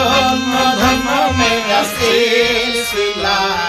ধন্য ধর্ম মে সিলসিলা এলো